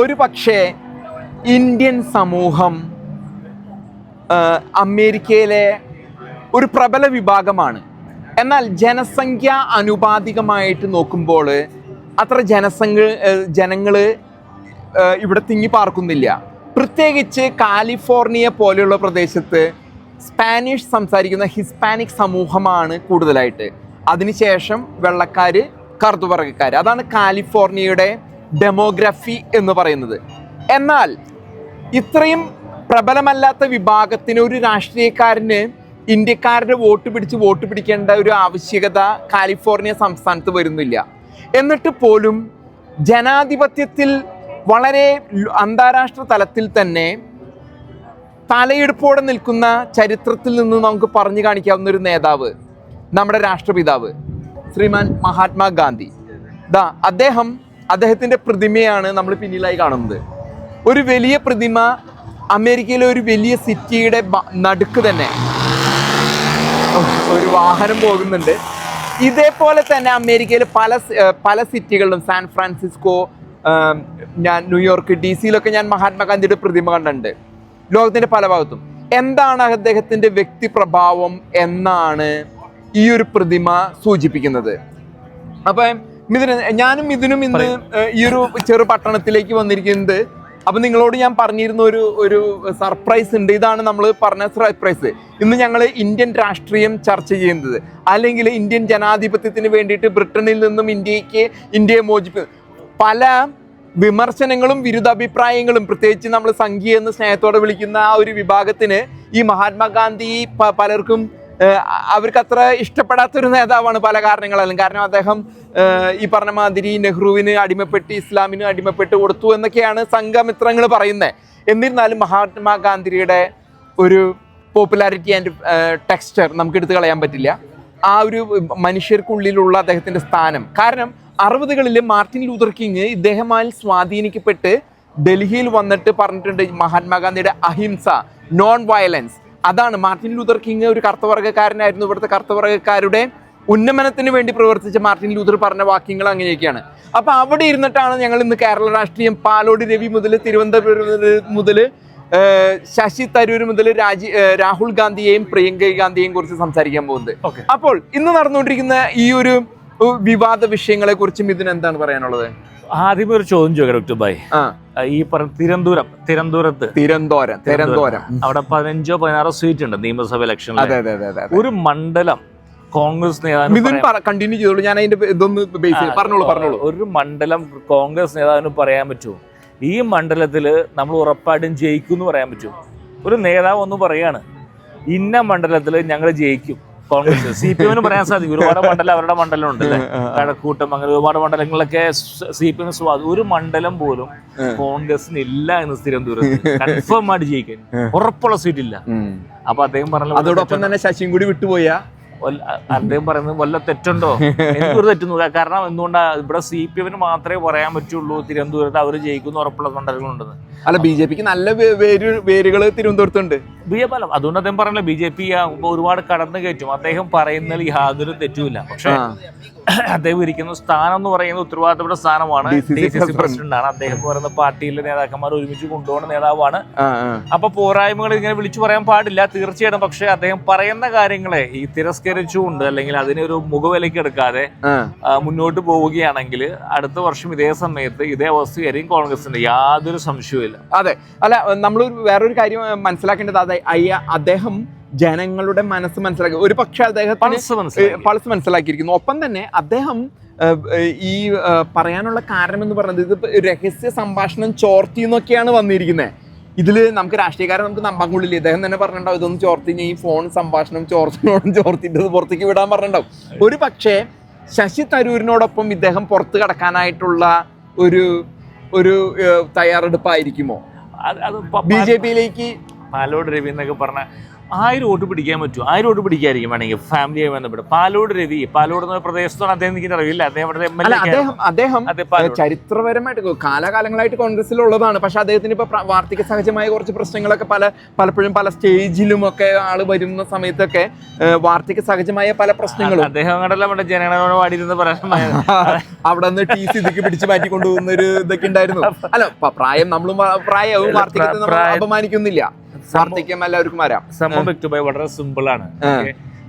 ഒരു പക്ഷേ ഇന്ത്യൻ സമൂഹം അമേരിക്കയിലെ ഒരു പ്രബല വിഭാഗമാണ്. എന്നാൽ ജനസംഖ്യ അനുപാതികമായിട്ട് നോക്കുമ്പോൾ അത്ര ജനസംഖ്യ ജനങ്ങൾ ഇവിടെ തിങ്ങി പാർക്കുന്നില്ല. പ്രത്യേകിച്ച് കാലിഫോർണിയ പോലെയുള്ള പ്രദേശത്ത് സ്പാനിഷ് സംസാരിക്കുന്ന ഹിസ്പാനിക് സമൂഹമാണ് കൂടുതലായിട്ട്. അതിനുശേഷം വെള്ളക്കാർ കറുത്തുപറകക്കാർ അതാണ് കാലിഫോർണിയയുടെ ഡെമോഗ്രഫി എന്ന് പറയുന്നത്. എന്നാൽ ഇത്രയും പ്രബലമല്ലാത്ത വിഭാഗത്തിന് ഒരു രാഷ്ട്രീയക്കാരന് ഇന്ത്യക്കാരുടെ വോട്ട് പിടിച്ച് വോട്ട് പിടിക്കേണ്ട ഒരു ആവശ്യകത കാലിഫോർണിയ സംസ്ഥാനത്ത് വരുന്നില്ല. എന്നിട്ട് പോലും ജനാധിപത്യത്തിൽ വളരെ അന്താരാഷ്ട്ര തലത്തിൽ തന്നെ തലയെടുപ്പോടെ നിൽക്കുന്ന ചരിത്രത്തിൽ നിന്ന് നമുക്ക് പറഞ്ഞു കാണിക്കാവുന്ന ഒരു നേതാവ് നമ്മുടെ രാഷ്ട്രപിതാവ് ശ്രീമാൻ മഹാത്മാഗാന്ധി. ദാ അദ്ദേഹം അദ്ദേഹത്തിന്റെ പ്രതിമയാണ് നമ്മൾ പിന്നിലായി കാണുന്നത്. ഒരു വലിയ പ്രതിമ അമേരിക്കയിലെ ഒരു വലിയ സിറ്റിയുടെ നടുക്ക് തന്നെ. ഒരു വാഹനം പോകുന്നുണ്ട്. ഇതേപോലെ തന്നെ അമേരിക്കയിൽ പല പല സിറ്റികളിലും സാൻ ഫ്രാൻസിസ്കോ ഞാൻ ന്യൂയോർക്ക് ഡി സിയിലൊക്കെ ഞാൻ മഹാത്മാഗാന്ധിയുടെ പ്രതിമ കണ്ടിട്ടുണ്ട്. ലോകത്തിന്റെ പല ഭാഗത്തും. എന്താണ് അദ്ദേഹത്തിന്റെ വ്യക്തിപ്രഭാവം എന്നാണ് ഈ ഒരു പ്രതിമ സൂചിപ്പിക്കുന്നത്. അപ്പൊ മിഥുന ഞാനും മിഥുനും ഇന്ന് ഈ ഒരു ചെറു പട്ടണത്തിലേക്ക് വന്നിരിക്കുന്നത്. അപ്പൊ നിങ്ങളോട് ഞാൻ പറഞ്ഞിരുന്ന ഒരു ഒരു സർപ്രൈസ് ഉണ്ട്. ഇതാണ് നമ്മൾ പറഞ്ഞ സർപ്രൈസ്. ഇന്ന് ഞങ്ങൾ ഇന്ത്യൻ രാഷ്ട്രീയം ചർച്ച ചെയ്യുന്നത്. അല്ലെങ്കിൽ ഇന്ത്യൻ ജനാധിപത്യത്തിന് വേണ്ടിയിട്ട് ബ്രിട്ടനിൽ നിന്നും ഇന്ത്യയ്ക്ക് ഇന്ത്യയെ മോചിപ്പി പല വിമർശനങ്ങളും വിരുദ്ധാഭിപ്രായങ്ങളും പ്രത്യേകിച്ച് നമ്മൾ സംഘീയ എന്ന് സ്നേഹത്തോടെ വിളിക്കുന്ന ആ ഒരു വിഭാഗത്തിന് ഈ മഹാത്മാഗാന്ധി പലർക്കും അവർക്ക് അത്ര ഇഷ്ടപ്പെടാത്തൊരു നേതാവാണ് പല കാരണങ്ങളാലും. കാരണം അദ്ദേഹം ഈ പറഞ്ഞ മാതിരി നെഹ്റുവിന് അടിമപ്പെട്ട് ഇസ്ലാമിന് അടിമപ്പെട്ട് കൊടുത്തു എന്നൊക്കെയാണ് സംഘമിത്രങ്ങൾ പറയുന്നത് എന്നിരുന്നാലും മഹാത്മാഗാന്ധിയുടെ ഒരു പോപ്പുലാരിറ്റി ആൻഡ് ടെക്സ്ചർ നമുക്ക് എടുത്തു കളയാൻ പറ്റില്ല. ആ ഒരു മനുഷ്യർക്കുള്ളിലുള്ള അദ്ദേഹത്തിന്റെ സ്ഥാനം. കാരണം അറുപതുകളിൽ മാർട്ടിൻ ലൂതർ കിങ് ഇദ്ദേഹമായി സ്വാധീനിക്കപ്പെട്ട് ഡൽഹിയിൽ വന്നിട്ട് പറഞ്ഞിട്ടുണ്ട് മഹാത്മാഗാന്ധിയുടെ അഹിംസ നോൺ വയലൻസ് അതാണ് മാർട്ടിൻ ലൂതർ കിങ് ഒരു കർത്തവർഗക്കാരനായിരുന്നു ഇവിടുത്തെ കർത്തവർഗക്കാരുടെ ഉന്നമനത്തിന് വേണ്ടി പ്രവർത്തിച്ച മാർട്ടിൻ ലൂതർ പറഞ്ഞ വാക്യങ്ങൾ അങ്ങനെയൊക്കെയാണ്. അപ്പൊ അവിടെ ഇരുന്നിട്ടാണ് ഞങ്ങൾ ഇന്ന് കേരള രാഷ്ട്രീയം പാലോടി രവി മുതൽ തിരുവനന്തപുരം മുതൽ ശശി തരൂർ മുതൽ രാജി രാഹുൽ ഗാന്ധിയെയും പ്രിയങ്ക ഗാന്ധിയെയും കുറിച്ച് സംസാരിക്കാൻ പോകുന്നത്. അപ്പോൾ ഇന്ന് നടന്നുകൊണ്ടിരിക്കുന്ന ഈ ഒരു വിവാദ വിഷയങ്ങളെ കുറിച്ചും ഇതിന് എന്താണ് പറയാനുള്ളത്? ആദ്യമേ ഒരു ചോദ്യം ചോദിക്കാം ഡോക്ടർ ഭായ് ഈ പറഞ്ഞ തിരുവനന്തപുരം തിരുവനന്തപുരത്ത്. തിരുവനന്തപുരം തിരുവനന്തപുരം. അവിടെ പതിനഞ്ചോ പതിനാറോ സീറ്റ് ഉണ്ട് നിയമസഭ ഇലക്ഷനിൽ അതെ. ഒരു മണ്ഡലം കോൺഗ്രസ് നേതാവിന് മിഥുൻ കണ്ടിന്യൂ ചെയ്തോളൂ. ഞാൻ അതിന്റെ ഇതൊന്ന് ബേസ് പറഞ്ഞോളൂ പറഞ്ഞോളൂ. ഒരു മണ്ഡലം കോൺഗ്രസ് നേതാവിന് പറയാൻ പറ്റുമോ ഈ മണ്ഡലത്തിൽ നമ്മൾ ഉറപ്പായിട്ടും ജയിക്കും എന്ന് പറയാൻ പറ്റുമോ ഒരു നേതാവ് ഒന്ന് പറയാണ് ഇന്ന മണ്ഡലത്തിൽ ഞങ്ങൾ ജയിക്കും. കോൺഗ്രസ് സി പി എമ്മിന് പറയാൻ സാധിക്കും. ഒരുപാട് മണ്ഡലം അവരുടെ മണ്ഡലം ഉണ്ട് കഴക്കൂട്ടം അങ്ങനെ ഒരുപാട് മണ്ഡലങ്ങളിലൊക്കെ സി പി എം സ്വാധീനം ഒരു മണ്ഡലം പോലും കോൺഗ്രസിന് ഇല്ല എന്ന് തിരുവനന്തപുരത്ത്. കൺഫേം ആയിട്ട് ജയിക്കാൻ. ഉറപ്പുള്ള സീറ്റ് ഇല്ല. അപ്പൊ അദ്ദേഹം പറഞ്ഞു അതോടൊപ്പം തന്നെ ശശിയും കൂടി വിട്ടുപോയാ? അദ്ദേഹം പറയുന്നത് വല്ല തെറ്റുണ്ടോ? എനിക്കൊരു തെറ്റുന്നു കാരണം എന്തുകൊണ്ടാ ഇവിടെ സി പി എമ്മിന് മാത്രമേ പറയാൻ പറ്റുള്ളൂ തിരുവനന്തപുരത്ത് അവർ ജയിക്കുന്ന ഉറപ്പുള്ള മണ്ഡലങ്ങളുണ്ടെന്ന് അല്ല ബി ജെ പിക്ക് നല്ല വേരുകൾ തിരുവനന്തപുരത്തുണ്ട്. ബി ജെ പി അല്ല അതുകൊണ്ട് അദ്ദേഹം പറഞ്ഞില്ല ബി ജെ പി ഒരുപാട് കടന്നു കയറ്റും. അദ്ദേഹം പറയുന്നതിൽ യാതൊരു തെറ്റുമില്ല. പക്ഷെ അദ്ദേഹം ഇരിക്കുന്ന സ്ഥാനം എന്ന് പറയുന്നത് ഉത്തരവാദിത്തപ്പെട്ട സ്ഥാനമാണ്. D C C president. President. ആണ് അദ്ദേഹം പറയുന്ന പാർട്ടിയിലെ നേതാക്കന്മാർ ഒരുമിച്ച് കൊണ്ടുപോകുന്ന നേതാവാണ്. അപ്പൊ പോരായ്മകൾ ഇങ്ങനെ വിളിച്ചു പറയാൻ പാടില്ല തീർച്ചയായിട്ടും. പക്ഷെ അദ്ദേഹം പറയുന്ന കാര്യങ്ങളെ ഈ തിരസ്കരിച്ചുകൊണ്ട് അല്ലെങ്കിൽ അതിനെ ഒരു മുഖവിലയ്ക്ക് എടുക്കാതെ ആ. ആ, മുന്നോട്ട് പോവുകയാണെങ്കിൽ അടുത്ത വർഷം ഇതേ സമയത്ത് ഇതേ അവസ്ഥയായിരിക്കും കോൺഗ്രസിന്റെ യാതൊരു സംശയവുമില്ല അതെ. അല്ല നമ്മൾ വേറൊരു കാര്യം മനസ്സിലാക്കേണ്ടത് അതെ അയ്യ അദ്ദേഹം ജനങ്ങളുടെ മനസ്സ് മനസ്സിലാക്കി ഒരു പക്ഷെ അദ്ദേഹം പൾസ് മനസ്സിലാക്കിയിരിക്കുന്നു. ഒപ്പം തന്നെ അദ്ദേഹം ഈ പറയാനുള്ള കാരണം എന്ന് പറയുന്നത് ഇത് രഹസ്യ സംഭാഷണം ചോർത്തി എന്നൊക്കെയാണ് വന്നിരിക്കുന്നത് ഇതിൽ നമുക്ക് രാഷ്ട്രീയക്കാരെ നമുക്ക് നമ്പാൻ കൊള്ളില്ല ഇദ്ദേഹം തന്നെ പറഞ്ഞിട്ടുണ്ടാവും ഇതൊന്നും ചോർത്തി ഈ ഫോൺ സംഭാഷണം ചോർത്തിനോടും ചോർത്തിട്ട് പുറത്തേക്ക് വിടാൻ പറഞ്ഞിട്ടുണ്ടാവും ഒരു പക്ഷേ ശശി തരൂരിനോടൊപ്പം ഇദ്ദേഹം പുറത്ത് കടക്കാനായിട്ടുള്ള ഒരു ഒരു തയ്യാറെടുപ്പായിരിക്കുമോ ബി ജെ പിയിലേക്ക് പാലോട് രവി എന്നൊക്കെ പറഞ്ഞ ആയിരം വോട്ട് പിടിക്കാൻ പറ്റും ആയിരം വോട്ട് പിടിക്കായിരിക്കും വേണമെങ്കിൽ ഫാമിലിയായി ബന്ധപ്പെട്ട്. പാലോട് രവി പാലോട് എന്ന പ്രദേശത്താണ് അദ്ദേഹം എനിക്ക് അറിയില്ല. അദ്ദേഹം അദ്ദേഹം ചരിത്രപരമായിട്ട് കാലാകാലങ്ങളായിട്ട് കോൺഗ്രസിലുള്ളതാണ് പക്ഷെ അദ്ദേഹത്തിന് ഇപ്പൊ വാർത്തക സഹജമായ കുറച്ച് പ്രശ്നങ്ങളൊക്കെ പല പലപ്പോഴും പല സ്റ്റേജിലും ഒക്കെ ആൾ വരുന്ന സമയത്തൊക്കെ വാർത്തക സഹജമായ പല പ്രശ്നങ്ങളും. അദ്ദേഹം അങ്ങോട്ടല്ല നമ്മുടെ ജനഗണമന പാടിയിരുന്ന പറയാൻ അവിടെ നിന്ന് ടി സി ഇതിക്ക് പിടിച്ചു മാറ്റി കൊണ്ടുപോകുന്ന ഒരു ഇതൊക്കെ ഉണ്ടായിരുന്നു. അല്ല പ്രായം നമ്മളും പ്രായവും വാർത്തകത്തെ നമ്മൾ അപമാനിക്കുന്നില്ല. വാർദ്ധക്യം എല്ലാവർക്കും വരാം. സംഭവം വ്യക്തമായി വളരെ സിമ്പിൾ ആണ്.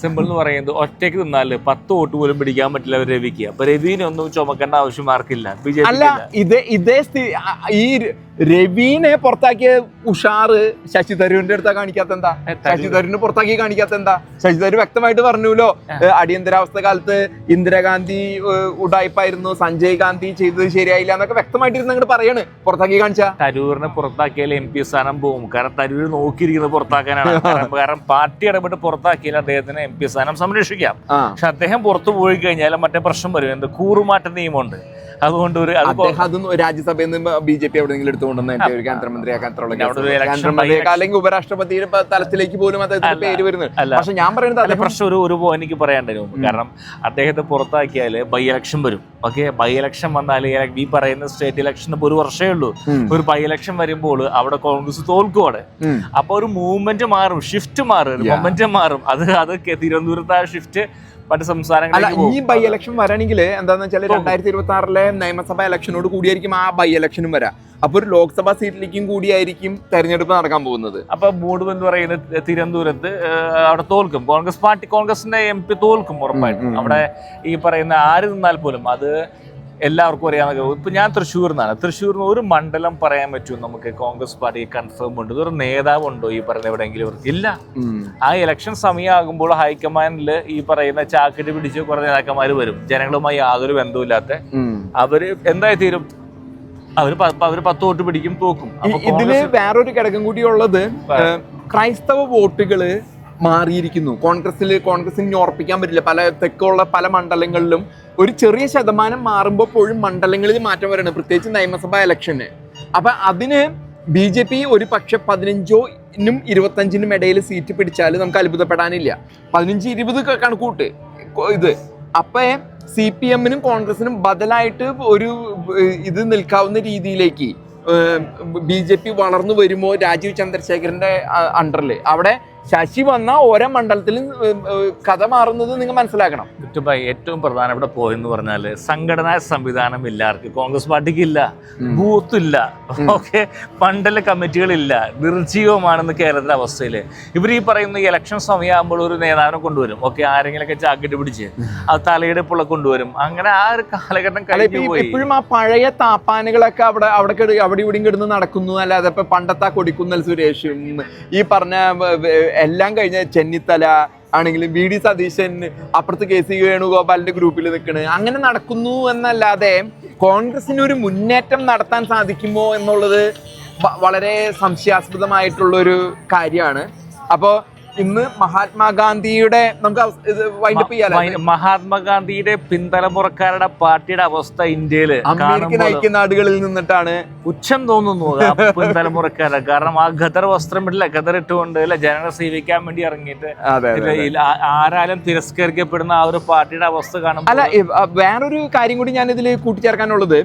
സിമ്പിൾ എന്ന് പറയുന്നത് ഒറ്റയ്ക്ക് നിന്നാൽ പത്ത് വോട്ട് പോലും പിടിക്കാൻ പറ്റില്ല അവർ രവിക്ക്. അപ്പൊ രവീനെ ഒന്നും ചുമക്കേണ്ട ആവശ്യം ആർക്കില്ല അല്ല ഇതേ ഇതേ സ്ഥിതി ഈ രവീനെ പുറത്താക്കിയ ഉഷാറ് ശശി തരൂരിന്റെ അടുത്താ കാണിക്കാത്ത എന്താ ശശി തരൂരിനെ പുറത്താക്കി കാണിക്കാത്ത എന്താ ശശി തരൂർ വ്യക്തമായിട്ട് പറഞ്ഞുല്ലോ അടിയന്തരാവസ്ഥ കാലത്ത് ഇന്ദിരാഗാന്ധി ഉടായ്പായിരുന്നു സഞ്ജയ് ഗാന്ധി ചെയ്തത് ശരിയായില്ല എന്നൊക്കെ വ്യക്തമായിട്ട് ഇരുന്ന് അങ്ങോട്ട് പറയാണ്. പുറത്താക്കി കാണിച്ച. തരൂരിനെ പുറത്താക്കിയാൽ എം പി സ്ഥാനം പോകും കാരണം തരൂർ നോക്കിയിരിക്കുന്നത് പുറത്താക്കാനാണ്. കാരണം പാർട്ടി ഇടപെട്ട് പുറത്താക്കിയാൽ അദ്ദേഹത്തിന് എം പി സ്ഥാനം സംരക്ഷിക്കാം. പക്ഷെ അദ്ദേഹം പുറത്തു പോയി കഴിഞ്ഞാൽ മറ്റേ പ്രശ്നം വരും. എന്ത്? കൂറുമാറ്റ നിയമമുണ്ട്. അതുകൊണ്ട് ഒരു അദ്ദേഹം രാജ്യസഭയിൽ നിന്ന് ബി ജെ പി എവിടെയെങ്കിലും എടുത്തുകൊണ്ടുവന്ന ഒരു കേന്ദ്രമന്ത്രിയാക്കാൻ അല്ലെങ്കിൽ ഉപരാഷ്ട്രപതിയുടെ തലത്തിലേക്ക് പോലും അദ്ദേഹത്തിന്റെ പേര് വരുന്നുണ്ട് പക്ഷെ ഞാൻ പറയുന്നത് പ്രശ്നം ഒരു ഒരു എനിക്ക് പറയാണ്ടായിരുന്നു കാരണം അദ്ദേഹത്തെ പുറത്താക്കിയാൽ ബൈ ഇലക്ഷൻ വരും. ഓക്കെ ബൈ ഇലക്ഷൻ വന്നാൽ ഈ പറയുന്ന സ്റ്റേറ്റ് ഇലക്ഷൻ ഒരു വർഷമേ ഉള്ളൂ. ഒരു ബൈ ഇലക്ഷൻ വരുമ്പോൾ അവിടെ കോൺഗ്രസ് തോൽക്കും അവിടെ. ഉം. അപ്പൊ ഒരു മൂവ്മെന്റ് മാറും ഷിഫ്റ്റ് മാറും മൊമെന്റ് മാറും. അത് അത് തിരുവനന്തപുരത്ത് ആ ഷിഫ്റ്റ് മറ്റു അല്ല ഈ ബൈ ഇലക്ഷൻ വരണമെങ്കിൽ എന്താണെന്ന് വെച്ചാൽ രണ്ടായിരത്തി ഇരുപത്തി ആറിലെ നിയമസഭാ ഇലക്ഷനോട് കൂടിയായിരിക്കും ആ ബൈ ഇലക്ഷനും വരാം. അപ്പൊ ഒരു ലോക്സഭാ സീറ്റിലേക്കും കൂടിയായിരിക്കും തെരഞ്ഞെടുപ്പ് നടക്കാൻ പോകുന്നത്. അപ്പൊ മൂഡ് എന്ന് പറയുന്നത് തിരുവനന്തപുരത്ത് അവിടെ തോൽക്കും. കോൺഗ്രസ് പാർട്ടി കോൺഗ്രസിന്റെ എം പി തോൽക്കും ഉറപ്പായിട്ടും. അവിടെ ഈ പറയുന്ന ആര് നിന്നാൽ പോലും അത് എല്ലാവർക്കും അറിയാവുന്ന ഇപ്പം ഞാൻ തൃശ്ശൂർ നിന്നാണ് തൃശ്ശൂരിൽ നിന്ന് ഒരു മണ്ഡലം പറയാൻ പറ്റും നമുക്ക് കോൺഗ്രസ് പാർട്ടി കൺഫേം ഉണ്ട്. ഒരു നേതാവ് ഉണ്ടോ ഈ പറയുന്ന എവിടെയെങ്കിലും? ഇല്ല. ആ ഇലക്ഷൻ സമയമാകുമ്പോൾ ഹൈക്കമാൻഡിൽ ഈ പറയുന്ന ചാക്കിട്ട് പിടിച്ച് കുറെ നേതാക്കന്മാർ വരും. ജനങ്ങളുമായി യാതൊരു ബന്ധവുമില്ലാത്ത. അവർ എന്തായി തീരും? അവർ അവർ പത്ത് വോട്ട് പിടിക്കും തോക്കും. ഇതിൽ വേറൊരു ഘടകം കൂടി ഉള്ളത് ക്രൈസ്തവ വോട്ടുകൾ മാറിയിരിക്കുന്നു. കോൺഗ്രസ്സിൽ കോൺഗ്രസിന് ഉറപ്പിക്കാൻ പറ്റില്ല. പല തെക്കുള്ള പല മണ്ഡലങ്ങളിലും ഒരു ചെറിയ ശതമാനം മാറുമ്പോൾ പോലും മണ്ഡലങ്ങളിൽ മാറ്റം വരണം. പ്രത്യേകിച്ച് നിയമസഭാ ഇലക്ഷന്. അപ്പൊ അതിന് ബി ജെ പി ഒരു പക്ഷെ പതിനഞ്ചോനും ഇരുപത്തഞ്ചിനും ഇടയിൽ സീറ്റ് പിടിച്ചാൽ നമുക്ക് അത്ഭുതപ്പെടാനില്ല. പതിനഞ്ച് ഇരുപത് കണക്കൂട്ട്. ഇത്. അപ്പൊ സി പി എമ്മിനും കോൺഗ്രസിനും ബദലായിട്ട് ഒരു ഇത് നിൽക്കാവുന്ന രീതിയിലേക്ക് ബി ജെ പി വളർന്നു വരുമോ രാജീവ് ചന്ദ്രശേഖരന്റെ അണ്ടറിൽ അവിടെ ശശി വന്ന ഓരോ മണ്ഡലത്തിലും കഥ മാറുന്നത് നിങ്ങൾ മനസ്സിലാക്കണം. ചുറ്റുപായി ഏറ്റവും പ്രധാനപ്പെട്ട പോയിന്റ് എന്ന് പറഞ്ഞാൽ സംഘടനാ സംവിധാനം ഇല്ലാർക്ക് കോൺഗ്രസ് പാർട്ടിക്ക് ഇല്ല ബൂത്ത് ഇല്ല ഓക്കെ? മണ്ഡല കമ്മിറ്റികളില്ല നിർജീവമാണെന്ന് കേരളത്തിലെ അവസ്ഥയിൽ ഇവർ ഈ പറയുന്ന ഇലക്ഷൻ സമയമാകുമ്പോൾ ഒരു നേതാവിനെ കൊണ്ടുവരും. ഓക്കെ ആരെങ്കിലൊക്കെ ചാക്കിട്ട് പിടിച്ച് അത് തലയെടുപ്പുള്ള കൊണ്ടുവരും. അങ്ങനെ ആ ഒരു കാലഘട്ടം കഴിഞ്ഞു പോയി. ഇപ്പോഴും ആ പഴയ താപ്പാനുകളൊക്കെ അവിടെ അവിടെ അവിടെ ഇവിടെയും കിടന്ന് നടക്കുന്നു. അല്ലാതെ ഇപ്പൊ പണ്ടത്തെ കൊടിക്കുന്നൽ സുരേഷും ഈ പറഞ്ഞ എല്ലാം കഴിഞ്ഞ ചെന്നിത്തല ആണെങ്കിലും വി ഡി സതീശൻ അപ്പുറത്ത് കെ സി വേണുഗോപാലിന്റെ ഗ്രൂപ്പിൽ നിൽക്കണ് അങ്ങനെ നടക്കുന്നു എന്നല്ലാതെ കോൺഗ്രസിന് ഒരു മുന്നേറ്റം നടത്താൻ സാധിക്കുമോ എന്നുള്ളത് വളരെ സംശയാസ്പദമായിട്ടുള്ളൊരു കാര്യമാണ്. അപ്പോ ഇന്ന് മഹാത്മാഗാന്ധിയുടെ നമുക്ക് വൈൻഡപ്പ് ചെയ്യാലോ? മഹാത്മാഗാന്ധിയുടെ പിന്തലമുറക്കാരുടെ പാർട്ടിയുടെ അവസ്ഥ ഇന്ത്യയിൽ അമേരിക്കൻ ഐക്യനാടുകളിൽ നിന്നിട്ടാണ്. പുച്ഛം തോന്നുന്നു പിന്തലമുറക്കാരുടെ. പിന്തലമുറക്കാരെ കാരണം ആ ഖദർ വസ്ത്രം ഇട്ടില്ല. ഖദർ ഇട്ടുകൊണ്ട് അല്ലെ ജനങ്ങളെ സേവിക്കാൻ വേണ്ടി ഇറങ്ങിയിട്ട് ആരാലും തിരസ്കരിക്കപ്പെടുന്ന ആ ഒരു പാർട്ടിയുടെ അവസ്ഥ കാണും അല്ല വേറൊരു കാര്യം കൂടി ഞാൻ ഇതിൽ കൂട്ടിച്ചേർക്കാനുള്ളത്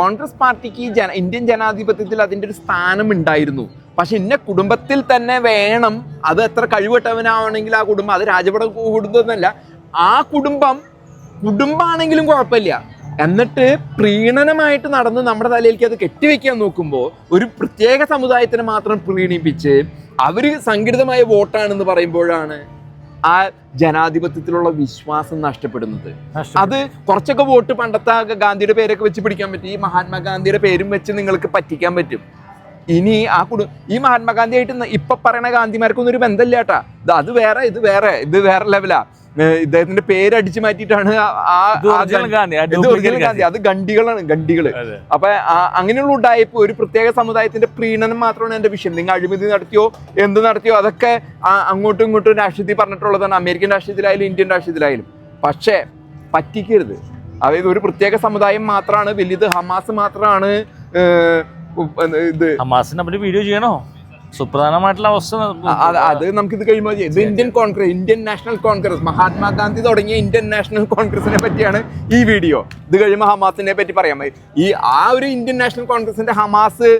കോൺഗ്രസ് പാർട്ടിക്ക് ഇന്ത്യൻ ജനാധിപത്യത്തിൽ അതിന്റെ ഒരു സ്ഥാനം ഉണ്ടായിരുന്നു. പക്ഷെ ഇന്ന കുടുംബത്തിൽ തന്നെ വേണം. അത് എത്ര കഴിവട്ടവനാവണമെങ്കിൽ ആ കുടുംബം അത് രാജപട കുടുംബം എന്നല്ല ആ കുടുംബം കുടുംബമാണെങ്കിലും കുഴപ്പമില്ല. എന്നിട്ട് പ്രീണനമായിട്ട് നടന്ന് നമ്മുടെ തലയിലേക്ക് അത് കെട്ടിവെക്കാൻ നോക്കുമ്പോൾ ഒരു പ്രത്യേക സമുദായത്തിന് മാത്രം പ്രീണിപ്പിച്ച് അവർ സംഘടിതമായ വോട്ടാണെന്ന് പറയുമ്പോഴാണ് ആ ജനാധിപത്യത്തിലുള്ള വിശ്വാസം നഷ്ടപ്പെടുന്നത്. അത് കുറച്ചൊക്കെ വോട്ട് പണ്ടത്തെ ഗാന്ധിയുടെ പേരൊക്കെ വെച്ച് പിടിക്കാൻ പറ്റും. ഈ മഹാത്മാഗാന്ധിയുടെ പേരും വെച്ച് നിങ്ങൾക്ക് പറ്റിക്കാൻ പറ്റും. ഇനി ആ കുടു ഈ മഹാത്മാഗാന്ധിയായിട്ട് ആയിട്ട് ഇപ്പൊ പറയണ ഗാന്ധിമാർക്കൊന്നും ഒരു ബന്ധമില്ല കേട്ടാ. ഇത് അത് വേറെ ഇത് വേറെ ഇത് വേറെ ലെവലാ ഇദ്ദേഹത്തിന്റെ പേര് അടിച്ചു മാറ്റിയിട്ടാണ് ആ- ഇത് ഗാന്ധി- അത് ഗണ്ടികളാണ് ഗണ്ടികൾ. അപ്പൊ അങ്ങനെയുള്ള ഉണ്ടായപ്പോ ഒരു പ്രത്യേക സമുദായത്തിന്റെ പ്രീണനം മാത്രമാണ് എന്റെ വിഷയം. നിങ്ങൾ അഴിമതി നടത്തിയോ എന്ത് നടത്തിയോ അതൊക്കെ അങ്ങോട്ടും ഇങ്ങോട്ടും രാഷ്ട്രീയത്തിൽ പറഞ്ഞിട്ടുള്ളതാണ്. അമേരിക്കൻ രാഷ്ട്രീയത്തിലായാലും ഇന്ത്യൻ രാഷ്ട്രീയത്തിലായാലും. പക്ഷേ പറ്റിക്കരുത്. അതായത് ഒരു പ്രത്യേക സമുദായം മാത്രമാണ് വലുത് ഹമാസ് മാത്രമാണ് ഇത്? ഹമാസിനെ പറ്റി വീഡിയോ ചെയ്യണോ? സുപ്രധാനമായിട്ടുള്ള അവസ്ഥ അത് നമുക്കിത് നമുക്ക് ഇത് കഴിയുമ്പോൾ ഇത് Indian Congress Indian National Congress Mahatma Gandhi തുടങ്ങിയ ഇന്ത്യൻ നാഷണൽ കോൺഗ്രസിനെ പറ്റിയാണ് ഈ വീഡിയോ ഇത് കഴിയുമ്പോൾ ഹമാസിനെ പറ്റി പറയാൻ ഈ ആ ഒരു ഇന്ത്യൻ നാഷണൽ കോൺഗ്രസിന്റെ ഹമാസ്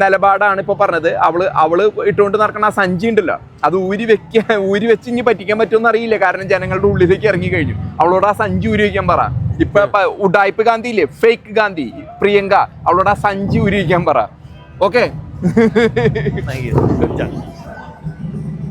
നിലപാടാണ് ഇപ്പൊ പറഞ്ഞത്. അവൾ അവൾ ഇട്ടുകൊണ്ട് നടക്കുന്ന ആ സഞ്ചി ഉണ്ടല്ലോ. അത് ഊരി വെക്ക ഊരി വെച്ച് ഇനി പറ്റിക്കാൻ പറ്റുമെന്ന് അറിയില്ല. കാരണം ജനങ്ങളുടെ ഉള്ളിലേക്ക് ഇറങ്ങി കഴിഞ്ഞു. അവളോട് ആ സഞ്ചി ഊരി വയ്ക്കാൻ പറ. ഇപ്പൊ ഉഡായ്പ് ഗാന്ധി ഇല്ലേ? ഫേക്ക് ഗാന്ധി പ്രിയങ്ക. അവളോട് ആ സഞ്ചി ഊരി വയ്ക്കാൻ പറ. ഓക്കെ?